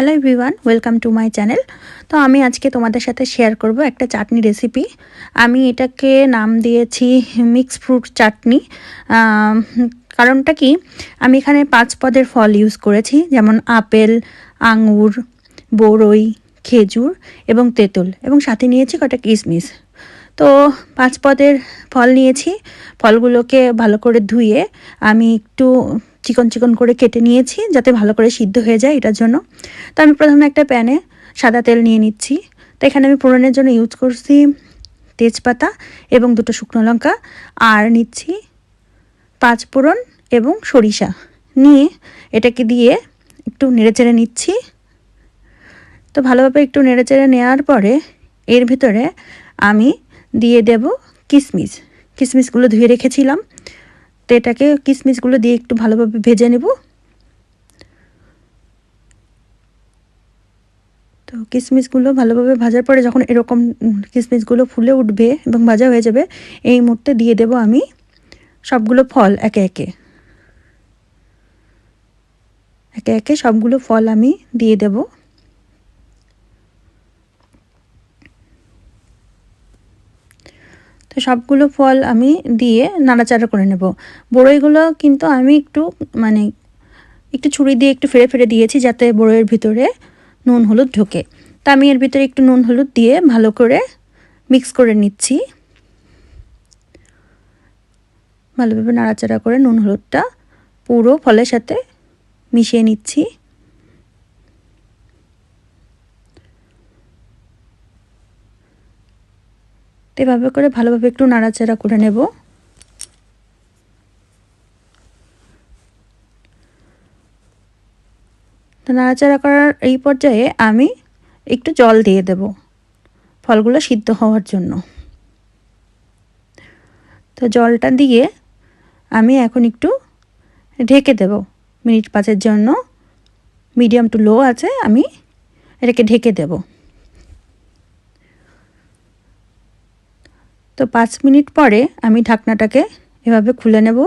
Hello everyone welcome to my channel তো আমি আজকে তোমাদের সাথে শেয়ার করব একটা চাটনি রেসিপি আমি এটাকে নাম দিয়েছি মিক্স ফ্রুট চাটনি। কারণটা কি? আমি এখানে পাঁচ পদের ফল ইউজ করেছি, যেমন আপেল, আঙুর বড়ই খেজুর এবং তেঁতুল এবং সাথে নিয়েছি কটা কিশমিশ তো পাঁচ পদের ফল নিয়েছি, ফলগুলোকে ভালো করে ধুয়ে আমি একটু চিকন চিকন করে কেটে নিয়েছি যাতে ভালো করে সিদ্ধ হয়ে যায় এটার জন্য। তো আমি প্রথমে একটা প্যানে সাদা তেল নিয়ে নিচ্ছি। তো এখানে আমি ফোড়নের জন্য ইউজ করছি তেজপাতা এবং দুটো শুকনো লঙ্কা আর নিচ্ছি পাঁচ ফোড়ন এবং সরিষা। নিয়ে এটাকে দিয়ে একটু নেড়েচেড়ে নিচ্ছি। তো ভালোভাবে একটু নেড়েচেড়ে নেওয়ার পরে এর ভিতরে আমি দিয়ে দেব কিশমিশ কিশমিশগুলো ধুয়ে রেখেছিলাম। তো এটাকে কিশমিশগুলো দিয়ে একটু ভালোভাবে ভেজে নেব। তো কিশমিশগুলো ভালোভাবে ভাজার পরে যখন এরকম কিশমিশগুলো ফুলে উঠবে এবং ভাজা হয়ে যাবে, এই মুহূর্তে দিয়ে দেব আমি সবগুলো ফল একে একে। একে একে সবগুলো ফল আমি দিয়ে দেবো। তো সবগুলো ফল আমি দিয়ে নাড়াচাড়া করে নেব। বড়ইগুলো কিন্তু আমি একটু মানে একটু ছুরি দিয়ে একটু ফেরে ফেরে দিয়েছি যাতে বড়ইয়ের ভিতরে নুন হলুদ ঢোকে। তা আমি এর ভিতরে একটু নুন হলুদ দিয়ে ভালো করে মিক্স করে নিচ্ছি। ভালোভাবে নাড়াচাড়া করে নুন হলুদটা পুরো ফলের সাথে মিশিয়ে নিচ্ছি। এভাবে করে ভালোভাবে একটু নাড়াচাড়া করে নেব। তো নাড়াচাড়া করার এই পর্যায়ে আমি একটু জল দিয়ে দেব ফলগুলো সিদ্ধ হওয়ার জন্য। তো জলটা দিয়ে আমি এখন একটু ঢেকে দেব। মিনিট পাঁচের জন্য। মিডিয়াম টু লো আছে, আমি এটাকে ঢেকে দেবো। তো পাঁচ মিনিট পরে আমি ঢাকনাটাকে এভাবে খুলে নেব।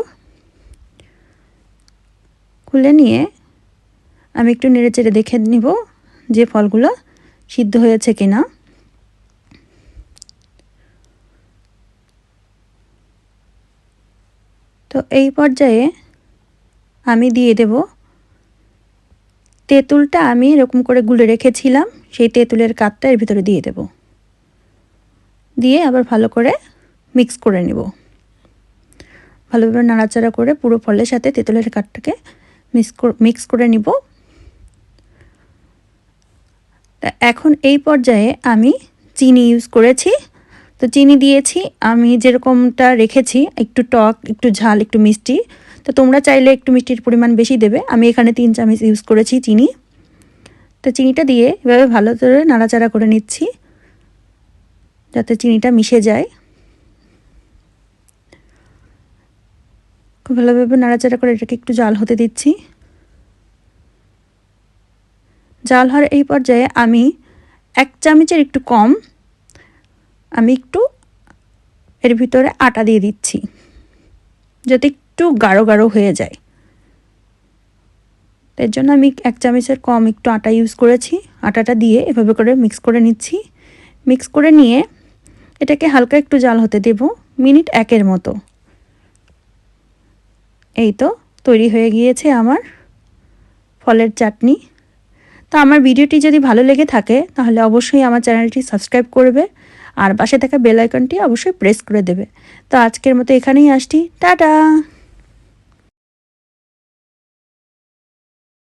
খুলে নিয়ে আমি একটু নেড়ে চেড়ে দেখে নিব যে ফলগুলো সিদ্ধ হয়েছে কিনা। তো এই পর্যায়ে আমি দিয়ে দেব। তেঁতুলটা আমি এরকম করে গুলে রেখেছিলাম, সেই তেঁতুলের কাপটা এর ভিতরে দিয়ে দেবো। দিয়ে আবার ভালো করে মিক্স করে নিব। ভালোভাবে নাড়াচাড়া করে পুরো ফলের সাথে তেঁতুলের কাঠটাকে মিক্স মিক্স করে নিব। এখন এই পর্যায়ে আমি চিনি ইউজ করেছি। তো চিনি দিয়েছি, আমি যেরকমটা রেখেছি, একটু টক, একটু ঝাল, একটু মিষ্টি। তো তোমরা চাইলে একটু মিষ্টির পরিমাণ বেশি দেবে। আমি এখানে তিন চামচ ইউজ করেছি চিনি। তো চিনিটা দিয়ে এভাবে ভালো করে নাড়াচাড়া করে নিচ্ছি। যাতে চিনিটা মিশে যায়। খুব ভালোভাবে নাড়াচাড়া করে এটাকে একটু জাল হতে দিচ্ছি। জাল হওয়ার এই পর্যায়ে আমি এক চামচের একটু কম আমি একটু এর ভিতরে আটা দিয়ে দিচ্ছি, যাতে একটু গাঢ় গাঢ় হয়ে যায়। এর জন্য আমি এক চামচের কম একটু আটা ইউজ করেছি। আটাটা দিয়ে এভাবে করে মিক্স করে নিচ্ছি। মিক্স করে নিয়ে এটাকে হালকা একটু জাল হতে দেব, মিনিট একের মতো। এই তো, তৈরি হয়ে গিয়েছে আমার ফলের চাটনি। তো আমার ভিডিওটি যদি ভালো লেগে থাকে, তাহলে অবশ্যই আমার চ্যানেলটি সাবস্ক্রাইব করবে, আর পাশে থাকা বেল আইকনটি অবশ্যই প্রেস করে দেবে। তো আজকের মতো এখানেই আসছি, টাটা!